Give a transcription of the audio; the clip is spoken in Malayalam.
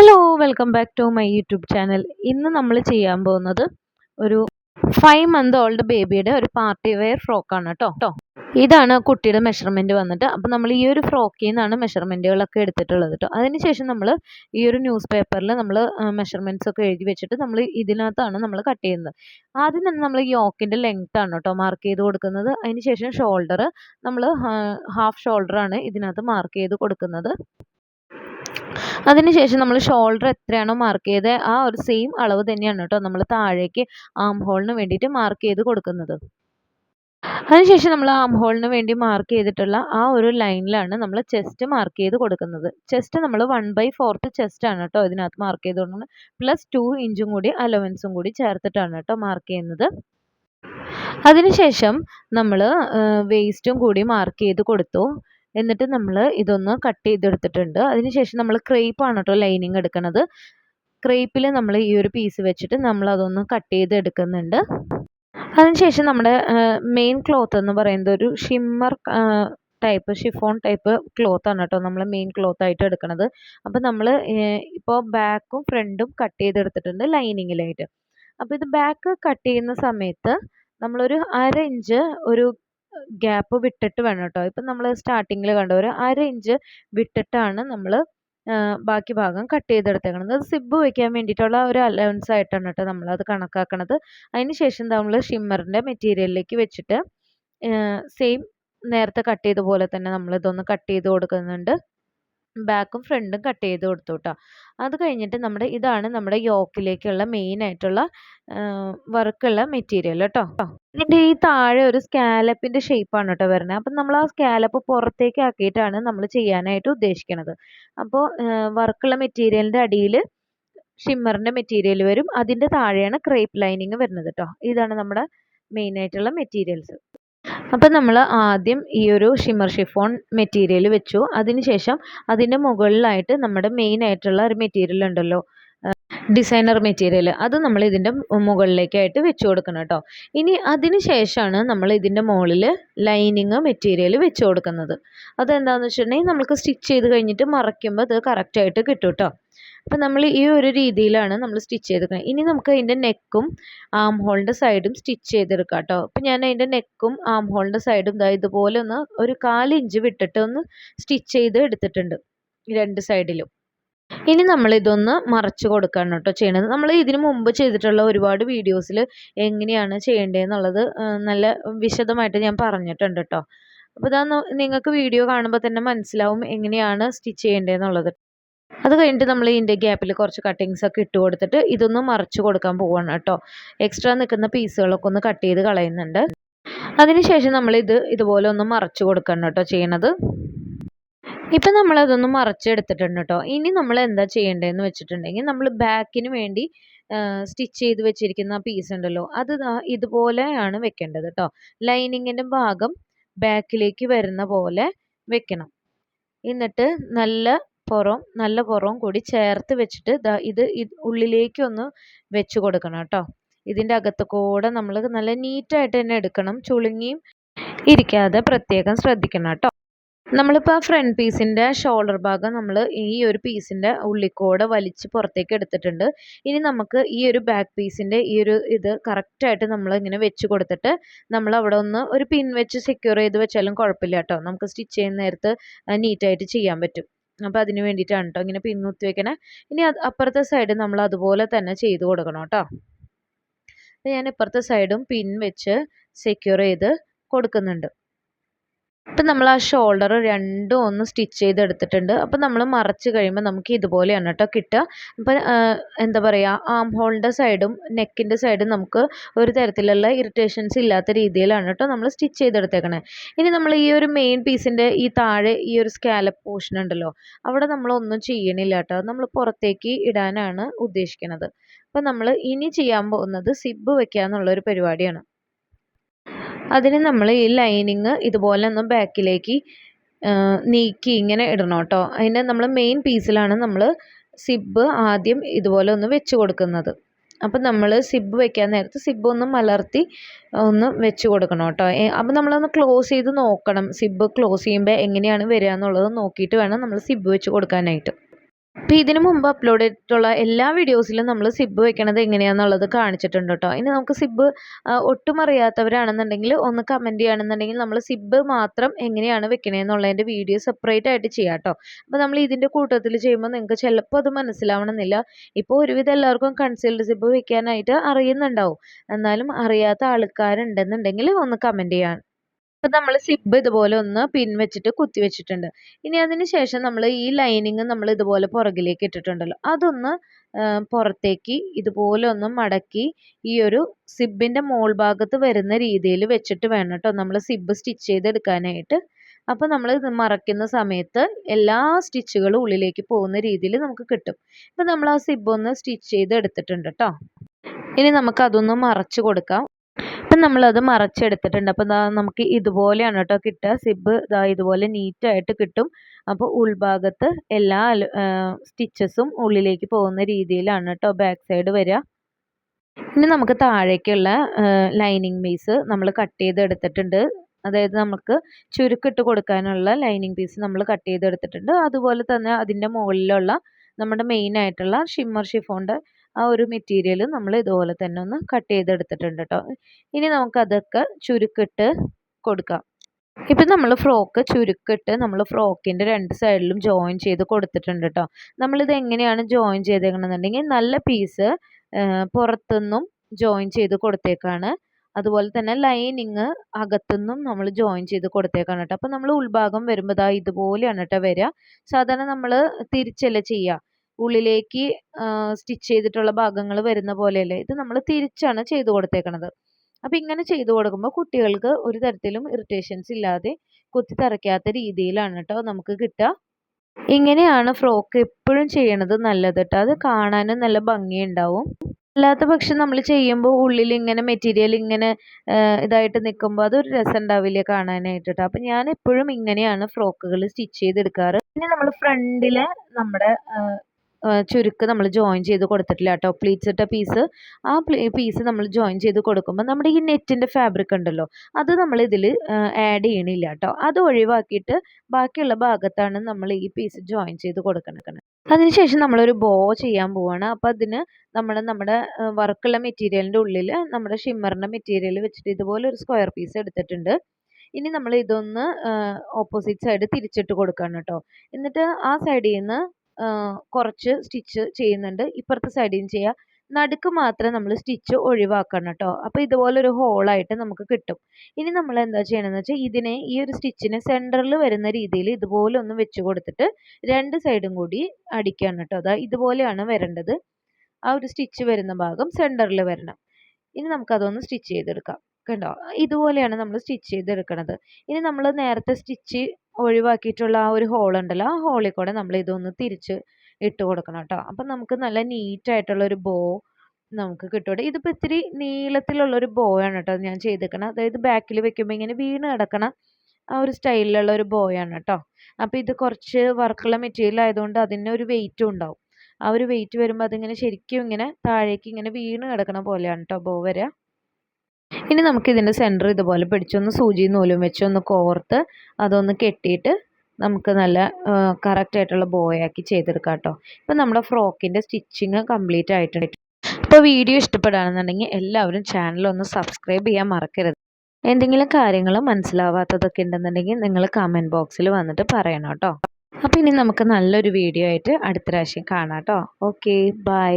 Hello welcome back to my YouTube channel ഇന്ന് നമ്മൾ ചെയ്യാൻ പോകുന്നത് ഒരു ഫൈവ് മന്ത് ഓൾഡ് ബേബിയുടെ ഒരു പാർട്ടി വെയർ ഫ്രോക്കാണ് കേട്ടോ കേട്ടോ. ഇതാണ് കുട്ടിയുടെ മെഷർമെന്റ് വന്നിട്ട്. അപ്പോൾ നമ്മൾ ഈ ഒരു ഫ്രോക്കിൽ നിന്നാണ് മെഷർമെന്റുകളൊക്കെ എടുത്തിട്ടുള്ളത് കേട്ടോ. അതിനുശേഷം നമ്മൾ ഈ ഒരു ന്യൂസ് പേപ്പറിൽ നമ്മൾ മെഷർമെന്റ്സ് ഒക്കെ എഴുതി വെച്ചിട്ട് നമ്മൾ ഇതിനകത്താണ് നമ്മൾ കട്ട് ചെയ്യുന്നത്. ആദ്യം തന്നെ നമ്മൾ യോക്കിന്റെ ലെങ്ത് ആണ് കേട്ടോ മാർക്ക് ചെയ്ത് കൊടുക്കുന്നത്. അതിനുശേഷം ഷോൾഡർ നമ്മൾ ഹാഫ് ഷോൾഡറാണ് ഇതിനകത്ത് മാർക്ക് ചെയ്ത് കൊടുക്കുന്നത്. അതിനുശേഷം നമ്മൾ ഷോൾഡർ എത്രയാണോ മാർക്ക് ചെയ്തത് ആ ഒരു സെയിം അളവ് തന്നെയാണ് കേട്ടോ നമ്മൾ താഴേക്ക് ആം ഹോളിന് വേണ്ടിയിട്ട് മാർക്ക് ചെയ്ത് കൊടുക്കുന്നത്. അതിനുശേഷം നമ്മൾ ആം ഹോളിന് വേണ്ടി മാർക്ക് ചെയ്തിട്ടുള്ള ആ ഒരു ലൈനിലാണ് നമ്മൾ ചെസ്റ്റ് മാർക്ക് ചെയ്ത് കൊടുക്കുന്നത്. ചെസ്റ്റ് നമ്മൾ വൺ ബൈ ഫോർത്ത് ചെസ്റ്റ് ആണ് കേട്ടോ ഇതിനകത്ത് മാർക്ക് ചെയ്ത് കൊടുക്കുന്നത് പ്ലസ് ടു ഇഞ്ചും കൂടി അലവൻസും കൂടി ചേർത്തിട്ടാണ് കേട്ടോ മാർക്ക് ചെയ്യുന്നത്. അതിനുശേഷം നമ്മൾ വേസ്റ്റും കൂടി മാർക്ക് ചെയ്ത് കൊടുത്തു. എന്നിട്ട് നമ്മൾ ഇതൊന്ന് കട്ട് ചെയ്തെടുത്തിട്ടുണ്ട്. അതിനുശേഷം നമ്മൾ ക്രേപ്പാണ് കേട്ടോ ലൈനിങ് എടുക്കുന്നത് ക്രേപ്പിൽ നമ്മൾ ഈ ഒരു പീസ് വെച്ചിട്ട് നമ്മൾ അതൊന്ന് കട്ട് ചെയ്ത് എടുക്കുന്നുണ്ട് അതിനുശേഷം നമ്മുടെ മെയിൻ ക്ലോത്ത് എന്ന് പറയുന്നത് ഒരു shimmer type chiffon type cloth ആണ് കേട്ടോ നമ്മൾ മെയിൻ ക്ലോത്ത് ആയിട്ട് എടുക്കുന്നത് അപ്പോൾ നമ്മൾ ഇപ്പോൾ ബാക്കും ഫ്രണ്ടും കട്ട് ചെയ്തെടുത്തിട്ടുണ്ട് ലൈനിങ്ങിലായിട്ട് അപ്പോൾ ഇത് ബാക്ക് കട്ട് ചെയ്യുന്ന സമയത്ത് നമ്മളൊരു അര ഇഞ്ച് ഒരു ഗ്യാപ്പ് വിട്ടിട്ട് വേണം കേട്ടോ. ഇപ്പം നമ്മൾ സ്റ്റാർട്ടിങ്ങിൽ കണ്ട ഒരു അര ഇഞ്ച് വിട്ടിട്ടാണ് നമ്മൾ ബാക്കി ഭാഗം കട്ട് ചെയ്തെടുത്തേക്കണത്. അത് സിബ് വയ്ക്കാൻ വേണ്ടിയിട്ടുള്ള ഒരു അലവൻസ് ആയിട്ടാണ് കേട്ടോ നമ്മളത് കണക്കാക്കണത്. അതിന് ശേഷം നമ്മൾ ഷിമ്മറിന്റെ മെറ്റീരിയലിലേക്ക് വെച്ചിട്ട് സെയിം നേരത്തെ കട്ട് ചെയ്ത പോലെ തന്നെ നമ്മൾ ഇതൊന്ന് കട്ട് ചെയ്ത് കൊടുക്കുന്നുണ്ട്. ബാക്കും ഫ്രണ്ടും കട്ട് ചെയ്ത് കൊടുത്തു കേട്ടോ അത് കഴിഞ്ഞിട്ട് നമ്മുടെ ഇതാണ് നമ്മുടെ യോക്കിലേക്കുള്ള മെയിൻ ആയിട്ടുള്ള വർക്കുള്ള മെറ്റീരിയൽ കേട്ടോ ഇതിന്റെ ഈ താഴെ ഒരു സ്കാലപ്പിന്റെ ഷേപ്പാണ് കേട്ടോ വരുന്നത്. അപ്പം നമ്മൾ ആ സ്കാലപ്പ് പുറത്തേക്ക് ആക്കിയിട്ടാണ് നമ്മൾ ചെയ്യാനായിട്ട് ഉദ്ദേശിക്കുന്നത് അപ്പോൾ വർക്കുള്ള മെറ്റീരിയലിന്റെ അടിയിൽ ഷിമ്മറിന്റെ മെറ്റീരിയൽ വരും. അതിന്റെ താഴെയാണ് ക്രേപ്പ് ലൈനിങ് വരുന്നത് കേട്ടോ ഇതാണ് നമ്മുടെ മെയിൻ ആയിട്ടുള്ള മെറ്റീരിയൽസ് അപ്പം നമ്മൾ ആദ്യം ഈ ഒരു ഷിമ്മർ ഷിഫോൺ മെറ്റീരിയൽ വെച്ചു. അതിനുശേഷം അതിന്റെ മുകളിലായിട്ട് നമ്മുടെ മെയിൻ ആയിട്ടുള്ള ഒരു മെറ്റീരിയൽ ഉണ്ടല്ലോ ഡിസൈനർ മെറ്റീരിയൽ അത് നമ്മൾ ഇതിന്റെ മുകളിലേക്കായിട്ട് വെച്ച് കൊടുക്കണം കേട്ടോ ഇനി അതിന് ശേഷമാണ് നമ്മൾ ഇതിന്റെ മുകളിൽ ലൈനിങ് മെറ്റീരിയൽ വെച്ച് കൊടുക്കുന്നത്. അതെന്താണെന്ന് വെച്ചിട്ടുണ്ടെങ്കിൽ നമുക്ക് സ്റ്റിച്ച് ചെയ്ത് കഴിഞ്ഞിട്ട് മറയ്ക്കുമ്പോൾ അത് കറക്റ്റായിട്ട് കിട്ടും കേട്ടോ അപ്പം നമ്മൾ ഈ ഒരു രീതിയിലാണ് നമ്മൾ സ്റ്റിച്ച് ചെയ്തെടുക്കുന്നത് ഇനി നമുക്ക് അതിന്റെ നെക്കും ആം ഹോളിന്റെ സൈഡും സ്റ്റിച്ച് ചെയ്തെടുക്കാം കേട്ടോ. അപ്പം ഞാൻ അതിന്റെ നെക്കും ആം ഹോളിന്റെ സൈഡും ഇതാ ഇതുപോലെ ഒന്ന് ഒരു കാലിഞ്ച് വിട്ടിട്ട് ഒന്ന് സ്റ്റിച്ച് ചെയ്ത് എടുത്തിട്ടുണ്ട് രണ്ട് സൈഡിലും ഇനി നമ്മൾ ഇതൊന്ന് മറച്ചു കൊടുക്കുകയാണ് കേട്ടോ ചെയ്യണത്. നമ്മൾ ഇതിനു മുമ്പ് ചെയ്തിട്ടുള്ള ഒരുപാട് വീഡിയോസിൽ എങ്ങനെയാണ് ചെയ്യേണ്ടതെന്നുള്ളത് നല്ല വിശദമായിട്ട് ഞാൻ പറഞ്ഞിട്ടുണ്ട് കേട്ടോ. അപ്പോൾ ഇതാ നിങ്ങൾക്ക് വീഡിയോ കാണുമ്പോൾ തന്നെ മനസ്സിലാവും എങ്ങനെയാണ് സ്റ്റിച്ച് ചെയ്യേണ്ടതെന്നുള്ളത്. അത് കഴിഞ്ഞിട്ട് നമ്മൾ ഇതിന്റെ ഗ്യാപ്പിൽ കുറച്ച് കട്ടിങ്സ് ഒക്കെ ഇട്ട് കൊടുത്തിട്ട് ഇതൊന്ന് മറച്ച് കൊടുക്കാൻ പോവാണ് കേട്ടോ. എക്സ്ട്രാ നിൽക്കുന്ന പീസുകളൊക്കെ ഒന്ന് കട്ട് ചെയ്ത് കളയുന്നുണ്ട്. അതിനുശേഷം നമ്മൾ ഇത് ഇതുപോലെ ഒന്ന് മറച്ച് കൊടുക്കണം കേട്ടോ ചെയ്യണത്. ഇപ്പം നമ്മളതൊന്ന് മറച്ചെടുത്തിട്ടുണ്ട് കേട്ടോ. ഇനി നമ്മൾ എന്താ ചെയ്യേണ്ടതെന്ന് വെച്ചിട്ടുണ്ടെങ്കിൽ നമ്മൾ ബാക്കിന് വേണ്ടി സ്റ്റിച്ച് ചെയ്ത് വെച്ചിരിക്കുന്ന പീസ് ഉണ്ടല്ലോ അത് ഇതുപോലെയാണ് വെക്കേണ്ടത് കേട്ടോ. ലൈനിങ്ങിന്റെ ഭാഗം ബാക്കിലേക്ക് വരുന്ന പോലെ വെക്കണം. എന്നിട്ട് നല്ല പുറം നല്ല പുറവും കൂടി ചേർത്ത് വെച്ചിട്ട് ഇത് ഉള്ളിലേക്കൊന്ന് വെച്ച് കൊടുക്കണം കേട്ടോ. ഇതിന്റെ അകത്ത് കൂടെ നമ്മൾ നല്ല നീറ്റായിട്ട് തന്നെ എടുക്കണം. ചുളുങ്ങിയും ഇരിക്കാതെ പ്രത്യേകം ശ്രദ്ധിക്കണം കേട്ടോ. നമ്മളിപ്പോൾ ആ ഫ്രണ്ട് പീസിന്റെ ഷോൾഡർ ഭാഗം നമ്മൾ ഈ ഒരു പീസിന്റെ ഉള്ളിക്കൂടെ വലിച്ച് പുറത്തേക്ക് എടുത്തിട്ടുണ്ട്. ഇനി നമുക്ക് ഈ ഒരു ബാക്ക് പീസിന്റെ ഈ ഒരു ഇത് കറക്റ്റായിട്ട് നമ്മൾ ഇങ്ങനെ വെച്ച് കൊടുത്തിട്ട് നമ്മൾ അവിടെ ഒന്ന് ഒരു പിൻ വെച്ച് സെക്യൂർ ചെയ്ത് വെച്ചാലും കുഴപ്പമില്ല കേട്ടോ. നമുക്ക് സ്റ്റിച്ച് ചെയ്യുന്ന നേരത്ത് നീറ്റായിട്ട് ചെയ്യാൻ പറ്റും. അപ്പോൾ അതിന് വേണ്ടിയിട്ടാണ് കേട്ടോ ഇങ്ങനെ പിന്നുത്തി വെക്കണേ. ഇനി അപ്പുറത്തെ സൈഡ് നമ്മൾ അതുപോലെ തന്നെ ചെയ്ത് കൊടുക്കണം കേട്ടോ ഞാൻ ഇപ്പുറത്തെ സൈഡും പിൻ വെച്ച് സെക്യൂർ ചെയ്ത് കൊടുക്കുന്നുണ്ട്. ഇപ്പം നമ്മൾ ആ ഷോൾഡർ രണ്ടും ഒന്ന് സ്റ്റിച്ച് ചെയ്തെടുത്തിട്ടുണ്ട് അപ്പം നമ്മൾ മറച്ച് കഴിയുമ്പോൾ നമുക്ക് ഇതുപോലെയാണ് കേട്ടോ കിട്ടുക. അപ്പം എന്താ പറയുക ആം ഹോളിന്റെ സൈഡും നെക്കിന്റെ സൈഡും നമുക്ക് ഒരു തരത്തിലുള്ള ഇറിറ്റേഷൻസ് ഇല്ലാത്ത രീതിയിലാണ് കേട്ടോ നമ്മൾ സ്റ്റിച്ച് ചെയ്തെടുത്തേക്കണേ. ഇനി നമ്മൾ ഈ ഒരു മെയിൻ പീസിന്റെ ഈ താഴെ ഈ ഒരു സ്കാലപ്പ് പോർഷൻ ഉണ്ടല്ലോ അവിടെ നമ്മളൊന്നും ചെയ്യണില്ല കേട്ടോ. നമ്മൾ പുറത്തേക്ക് ഇടാനാണ് ഉദ്ദേശിക്കുന്നത് അപ്പം നമ്മൾ ഇനി ചെയ്യാൻ പോകുന്നത് സിബ് വെക്കുക എന്നുള്ള ഒരു പരിപാടിയാണ്. അതിന് നമ്മൾ ഈ ലൈനിങ് ഇതുപോലെ ഒന്ന് ബാക്കിലേക്ക് നീക്കി ഇങ്ങനെ ഇടണം കേട്ടോ. അതിന്റെ നമ്മൾ മെയിൻ പീസിലാണ് നമ്മൾ സിബ് ആദ്യം ഇതുപോലെ ഒന്ന് വെച്ച് കൊടുക്കുന്നത്. അപ്പം നമ്മൾ സിബ് വെക്കാൻ നേരത്ത് സിബ് ഒന്ന് മലർത്തി ഒന്ന് വെച്ച് കൊടുക്കണം കേട്ടോ. അപ്പം നമ്മളൊന്ന് ക്ലോസ് ചെയ്ത് നോക്കണം. സിബ് ക്ലോസ് ചെയ്യുമ്പോൾ എങ്ങനെയാണ് വരിക എന്നുള്ളത് നോക്കിയിട്ട് വേണം നമ്മൾ സിബ് വെച്ച് കൊടുക്കാനായിട്ട്. അപ്പോൾ ഇതിനു മുമ്പ് അപ്ലോഡ് ചെയ്തിട്ടുള്ള എല്ലാ വീഡിയോസിലും നമ്മൾ സിബ് വെക്കണത് എങ്ങനെയാണെന്നുള്ളത് കാണിച്ചിട്ടുണ്ട് കേട്ടോ ഇനി നമുക്ക് സിബ് ഒട്ടും അറിയാത്തവരാണെന്നുണ്ടെങ്കിൽ ഒന്ന് കമന്റ് ചെയ്യുകയാണെന്നുണ്ടെങ്കിൽ നമ്മൾ സിബ് മാത്രം എങ്ങനെയാണ് വെക്കണേന്നുള്ളതിന്റെ വീഡിയോ സെപ്പറേറ്റ് ആയിട്ട് ചെയ്യാം കേട്ടോ അപ്പോൾ നമ്മൾ ഇതിന്റെ കൂട്ടത്തിൽ ചെയ്യുമ്പോൾ നിങ്ങൾക്ക് ചിലപ്പോൾ അത് മനസ്സിലാവണമെന്നില്ല. ഇപ്പോൾ ഒരുവിധം എല്ലാവർക്കും കൺസീൽഡ് സിബ് വെക്കാനായിട്ട് അറിയുന്നുണ്ടാവും. എന്നാലും അറിയാത്ത ആൾക്കാരുണ്ടെന്നുണ്ടെങ്കിൽ ഒന്ന് കമന്റ് ചെയ്യാൻ അപ്പം നമ്മൾ സിബ് ഇതുപോലെ ഒന്ന് പിൻ വെച്ചിട്ട് കുത്തി വെച്ചിട്ടുണ്ട്. ഇനി അതിന് ശേഷം നമ്മൾ ഈ ലൈനിങ് നമ്മൾ ഇതുപോലെ പുറകിലേക്ക് ഇട്ടിട്ടുണ്ടല്ലോ. അതൊന്ന് പുറത്തേക്ക് ഇതുപോലെ ഒന്ന് മടക്കി ഈ ഒരു സിബിന്റെ മോൾ ഭാഗത്ത് വരുന്ന രീതിയിൽ വെച്ചിട്ട് വേണം കേട്ടോ നമ്മൾ സിബ് സ്റ്റിച്ച് ചെയ്തെടുക്കാനായിട്ട്. അപ്പോൾ നമ്മൾ ഇത് മറയ്ക്കുന്ന സമയത്ത് എല്ലാ സ്റ്റിച്ചുകളും ഉള്ളിലേക്ക് പോകുന്ന രീതിയിൽ നമുക്ക് കിട്ടും. ഇപ്പം നമ്മൾ ആ സിബ് ഒന്ന് സ്റ്റിച്ച് ചെയ്ത് എടുത്തിട്ടുണ്ട് കേട്ടോ. ഇനി നമുക്ക് അതൊന്ന് മറച്ചു കൊടുക്കാം. അപ്പം നമ്മളത് മറച്ചെടുത്തിട്ടുണ്ട്. അപ്പോൾ ദാ നമുക്ക് ഇതുപോലെയാണ് കേട്ടോ കിട്ടുക. സിബ് ദാ ഇതുപോലെ നീറ്റായിട്ട് കിട്ടും. അപ്പോൾ ഉൾഭാഗത്ത് എല്ലാ സ്റ്റിച്ചസും ഉള്ളിലേക്ക് പോകുന്ന രീതിയിലാണ് കേട്ടോ ബാക്ക് സൈഡ് വരിക. ഇനി നമുക്ക് താഴേക്കുള്ള ലൈനിങ് പീസ് നമ്മൾ കട്ട് ചെയ്തെടുത്തിട്ടുണ്ട്. അതായത് നമുക്ക് ചുരുക്കിട്ട് കൊടുക്കാനുള്ള ലൈനിങ് പീസ് നമ്മൾ കട്ട് ചെയ്തെടുത്തിട്ടുണ്ട്. അതുപോലെ തന്നെ അതിന്റെ മുകളിലുള്ള നമ്മുടെ മെയിൻ ആയിട്ടുള്ള ഷിമ്മർ ഷിഫോണിന്റെ ആ ഒരു മെറ്റീരിയൽ നമ്മൾ ഇതുപോലെ തന്നെ ഒന്ന് കട്ട് ചെയ്തെടുത്തിട്ടുണ്ട് കേട്ടോ ഇനി നമുക്കതൊക്കെ ചുരുക്കിട്ട് കൊടുക്കാം. ഇപ്പം നമ്മൾ ഫ്രോക്ക് ചുരുക്കിട്ട് നമ്മൾ ഫ്രോക്കിന്റെ രണ്ട് സൈഡിലും ജോയിൻ ചെയ്ത് കൊടുത്തിട്ടുണ്ട് കേട്ടോ നമ്മളിത് എങ്ങനെയാണ് ജോയിൻ ചെയ്തേക്കണമെന്നുണ്ടെങ്കിൽ നല്ല പീസ് പുറത്തുനിന്നും ജോയിൻ ചെയ്ത് കൊടുത്തേക്കാണ്. അതുപോലെ തന്നെ ലൈനിങ് അകത്തുനിന്നും നമ്മൾ ജോയിൻ ചെയ്ത് കൊടുത്തേക്കാണ് കേട്ടോ അപ്പോൾ നമ്മൾ ഉൾഭാഗം വരുമ്പോൾ ഇതാ ഇതുപോലെയാണ് കേട്ടോ വരിക സാധാരണ നമ്മൾ തിരിച്ചല്ല ചെയ്യുക ഉള്ളിലേക്ക് സ്റ്റിച്ച് ചെയ്തിട്ടുള്ള ഭാഗങ്ങൾ വരുന്ന പോലെയല്ലേ? ഇത് നമ്മൾ തിരിച്ചാണ് ചെയ്തു കൊടുത്തേക്കണത്. അപ്പം ഇങ്ങനെ ചെയ്തു കൊടുക്കുമ്പോൾ കുട്ടികൾക്ക് ഒരു തരത്തിലും ഇറിറ്റേഷൻസ് ഇല്ലാതെ കുത്തി തറയ്ക്കാത്ത രീതിയിലാണ് കേട്ടോ നമുക്ക് കിട്ടുക. ഇങ്ങനെയാണ് ഫ്രോക്ക് എപ്പോഴും ചെയ്യണത് നല്ലത് കേട്ടോ. അത് കാണാനും നല്ല ഭംഗിയുണ്ടാവും. അല്ലാത്ത പക്ഷം നമ്മൾ ചെയ്യുമ്പോൾ ഉള്ളിൽ ഇങ്ങനെ മെറ്റീരിയൽ ഇങ്ങനെ ഇതായിട്ട് നിൽക്കുമ്പോൾ അതൊരു രസം ഉണ്ടാവില്ല കാണാനായിട്ട് കേട്ടോ. അപ്പം ഞാൻ എപ്പോഴും ഇങ്ങനെയാണ് ഫ്രോക്കുകൾ സ്റ്റിച്ച് ചെയ്തെടുക്കാറ്. പിന്നെ നമ്മൾ ഫ്രണ്ടിൽ നമ്മുടെ ചുരുക്ക് നമ്മൾ ജോയിൻ ചെയ്ത് കൊടുത്തിട്ടില്ല കേട്ടോ പ്ലീറ്റ്സ് ഇട്ട പീസ് ആ പീസ് നമ്മൾ ജോയിൻ ചെയ്ത് കൊടുക്കുമ്പോൾ നമ്മുടെ ഈ നെറ്റിന്റെ ഫാബ്രിക് ഉണ്ടല്ലോ അത് നമ്മൾ ഇതിൽ ആഡ് ചെയ്യണില്ല കേട്ടോ അത് ഒഴിവാക്കിയിട്ട് ബാക്കിയുള്ള ഭാഗത്താണ് നമ്മൾ ഈ പീസ് ജോയിൻ ചെയ്ത് കൊടുക്കണം അതിനുശേഷം നമ്മളൊരു ബോ ചെയ്യാൻ പോവാണ്. അപ്പോൾ അതിന് നമ്മൾ നമ്മുടെ വർക്കുള്ള മെറ്റീരിയലിന്റെ ഉള്ളിൽ നമ്മുടെ ഷിമ്മറിന്റെ മെറ്റീരിയൽ വെച്ചിട്ട് ഇതുപോലെ ഒരു സ്ക്വയർ പീസ് എടുത്തിട്ടുണ്ട്. ഇനി നമ്മൾ ഇതൊന്ന് ഓപ്പോസിറ്റ് സൈഡ് തിരിച്ചിട്ട് കൊടുക്കണം കേട്ടോ എന്നിട്ട് ആ സൈഡിൽ നിന്ന് കുറച്ച് സ്റ്റിച്ച് ചെയ്യുന്നുണ്ട്. ഇപ്പുറത്തെ സൈഡിൽ ചെയ്യുക നടുക്ക് മാത്രം നമ്മൾ സ്റ്റിച്ച് ഒഴിവാക്കണം കേട്ടോ അപ്പോൾ ഇതുപോലൊരു ഹോളായിട്ട് നമുക്ക് കിട്ടും. ഇനി നമ്മൾ എന്താ ചെയ്യണമെന്ന് വെച്ചാൽ ഇതിനെ ഈ ഒരു സ്റ്റിച്ചിനെ സെന്ററിൽ വരുന്ന രീതിയിൽ ഇതുപോലെ ഒന്ന് വെച്ച് കൊടുത്തിട്ട് രണ്ട് സൈഡും കൂടി അടിക്കണം കേട്ടോ അതാ ഇതുപോലെയാണ് വരേണ്ടത്. ആ ഒരു സ്റ്റിച്ച് വരുന്ന ഭാഗം സെന്ററിൽ വരണം. ഇനി നമുക്കതൊന്ന് സ്റ്റിച്ച് ചെയ്തെടുക്കാം. കണ്ടോ? ഇതുപോലെയാണ് നമ്മൾ സ്റ്റിച്ച് ചെയ്തെടുക്കണത്. ഇനി നമ്മൾ നേരത്തെ സ്റ്റിച്ച് ഒഴിവാക്കിയിട്ടുള്ള ആ ഒരു ഹോൾ ഉണ്ടല്ലോ ആ ഹോളിൽ കൂടെ നമ്മൾ ഇതൊന്ന് തിരിച്ച് ഇട്ട് കൊടുക്കണം കേട്ടോ അപ്പം നമുക്ക് നല്ല നീറ്റായിട്ടുള്ളൊരു ബോ നമുക്ക് കിട്ടും ഇതിപ്പോൾ ഇത്തിരി നീളത്തിലുള്ളൊരു ബോ ആണ് കേട്ടോ ഞാൻ ചെയ്തേക്കണം അതായത് ബാക്കിൽ വെക്കുമ്പോൾ ഇങ്ങനെ വീണ് കിടക്കണ ആ ഒരു സ്റ്റൈലിലുള്ള ഒരു ബോ ആണ് കേട്ടോ അപ്പോൾ ഇത് കുറച്ച് വർക്കുള്ള മെറ്റീരിയൽ ആയതുകൊണ്ട് അതിന് ഒരു വെയിറ്റും ഉണ്ടാവും. ആ ഒരു വെയിറ്റ് വരുമ്പോൾ അതിങ്ങനെ ശരിക്കും ഇങ്ങനെ താഴേക്ക് ഇങ്ങനെ വീണ് കിടക്കണ പോലെയാണ് കേട്ടോ ബോ വരിക. ഇനി നമുക്ക് ഇതിന്റെ സെന്റർ ഇതുപോലെ പിടിച്ചൊന്ന് സൂചി നൂലും വെച്ചൊന്ന് കോർത്ത് അതൊന്ന് കെട്ടിയിട്ട് നമുക്ക് നല്ല കറക്റ്റായിട്ടുള്ള ബോയാക്കി ചെയ്തെടുക്കാം കേട്ടോ. ഇപ്പം നമ്മുടെ ഫ്രോക്കിന്റെ സ്റ്റിച്ചിങ് കംപ്ലീറ്റ് ആയിട്ടുണ്ട്. അപ്പോൾ വീഡിയോ ഇഷ്ടപ്പെടുകയാണെന്നുണ്ടെങ്കിൽ എല്ലാവരും ചാനൽ ഒന്ന് സബ്സ്ക്രൈബ് ചെയ്യാൻ മറക്കരുത്. എന്തെങ്കിലും കാര്യങ്ങൾ മനസ്സിലാവാത്തതൊക്കെ ഉണ്ടെന്നുണ്ടെങ്കിൽ നിങ്ങൾ കമന്റ് ബോക്സിൽ വന്നിട്ട് പറയണം കേട്ടോ. അപ്പോൾ ഇനി നമുക്ക് നല്ലൊരു വീഡിയോ ആയിട്ട് അടുത്ത പ്രാവശ്യം കാണാം കേട്ടോ. Okay bye